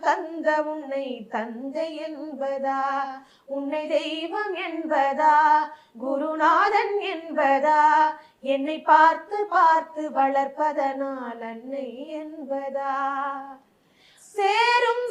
தந்த உன்னை தந்தை என்பதா? உன்னை தெய்வம் என்பதா? குருநாதன் என்பதா? என்னை பார்த்து பார்த்து வளர்ப்பதனால் அன்னை என்பதா? சேரும்